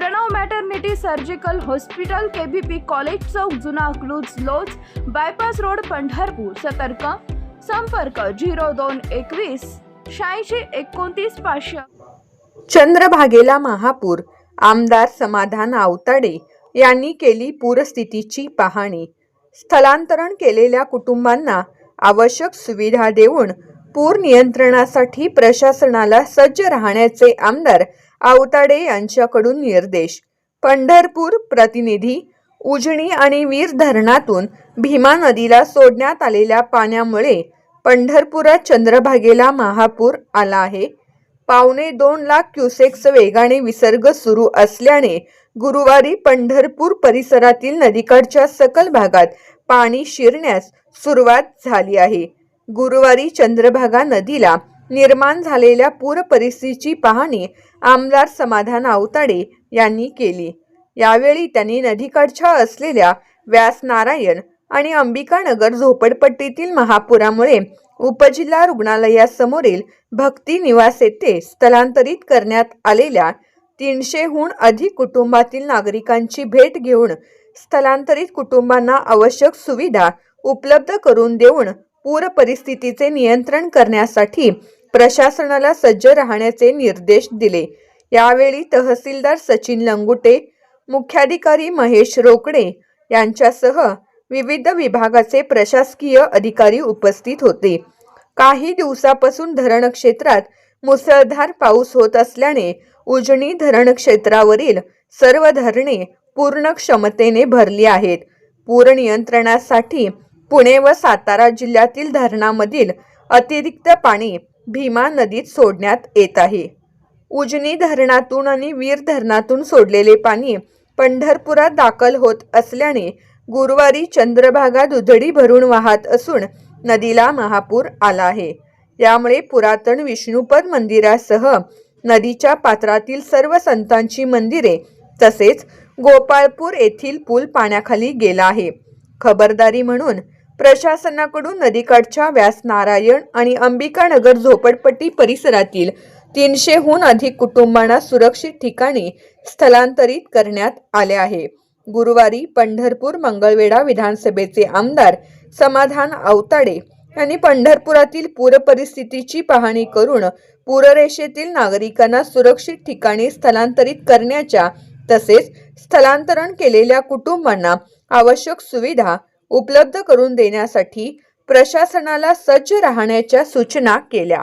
Pranav maternity surgical hospital KBP college चौक जुना अकलूज लोज bypass road Pandharpur. सतर्क. संपर्क झिरो दोन एकवीस शहाऐंशी एकोणतीस पाचशे. चंद्रभागेला महापूर. आमदार समाधान आवताडे यांनी केली पूरस्थितीची पाहणी. स्थलांतरण केलेल्या कुटुंबांना आवश्यक सुविधा देऊन पूर नियंत्रणासाठी प्रशासनाला सज्ज राहण्याचे आमदार आवताडे यांच्याकडून निर्देश. पंढरपूर प्रतिनिधी उजनी आणि वीर धरणातून भीमा नदीला सोडण्यात आलेल्या पाण्यामुळे पंढरपुरात चंद्रभागेला महापूर आला आहे. पावणे दोन लाख क्युसेक्स वेगाने विसर्ग सुरू असल्याने गुरुवारी पंढरपूर परिसरातील नदीकडच्या सकल भागात पाणी शिरण्यास सुरुवात झाली आहे. गुरुवारी चंद्रभागा नदीला निर्माण झालेल्या पूर परिस्थितीची पाहणी आमदार समाधान आवताडे यांनी केली. यावेळी त्यांनी नदीकाठच्या असलेल्या व्यास नारायण आणि अंबिकानगर झोपडपट्टीतील महापुरामुळे उपजिल्हा रुग्णालयासमोरील भक्ती निवास येथे स्थलांतरित करण्यात आलेल्या तीनशेहून अधिक कुटुंबातील नागरिकांची भेट घेऊन स्थलांतरित कुटुंबांना आवश्यक सुविधा उपलब्ध करून देऊन पूर परिस्थितीचे नियंत्रण करण्यासाठी प्रशासनाला सज्ज राहण्याचे निर्देश दिले. यावेळी तहसीलदार सचिन लंगुटे मुख्याधिकारी महेश रोकडे यांच्यासह विविध विभागाचे प्रशासकीय अधिकारी उपस्थित होते. काही दिवसापासून धरण क्षेत्रात मुसळधार पाऊस होत असल्याने उजनी धरण क्षेत्रावरील सर्व धरणे पूर्ण क्षमतेने भरली आहेत. पूर नियंत्रणासाठी पुणे व सातारा जिल्ह्यातील धरणामधील अतिरिक्त पाणी भीमा नदीत सोडण्यात येत आहे. उजनी धरणातून आणि वीर धरणातून सोडलेले पाणी पंढरपुरात दाखल होत असल्याने गुरुवारी चंद्रभागा दुधडी भरून वाहत असून नदीला महापूर आला आहे. यामुळे पुरातन विष्णुपद मंदिरासह नदीच्या पात्रातील सर्व संतांची मंदिरे तसेच गोपाळपूर येथील पूल पाण्याखाली गेला आहे. खबरदारी म्हणून प्रशासनाकडून नदीकाठच्या व्यास नारायण आणि अंबिकानगर झोपडपट्टी परिसरातील तीनशेहून अधिक कुटुंबांना सुरक्षित ठिकाणी स्थलांतरित करण्यात आले आहे. गुरुवारी पंढरपूर मंगळवेढा विधानसभेचे आमदार समाधान आवताडे यांनी पंढरपुरातील पूर परिस्थितीची पाहणी करून पूररेषेतील नागरिकांना सुरक्षित ठिकाणी स्थलांतरित करण्याच्या तसेच स्थलांतरण केलेल्या कुटुंबांना आवश्यक सुविधा उपलब्ध करून देण्यासाठी प्रशासनाला सज्ज राहण्याच्या सूचना केल्या.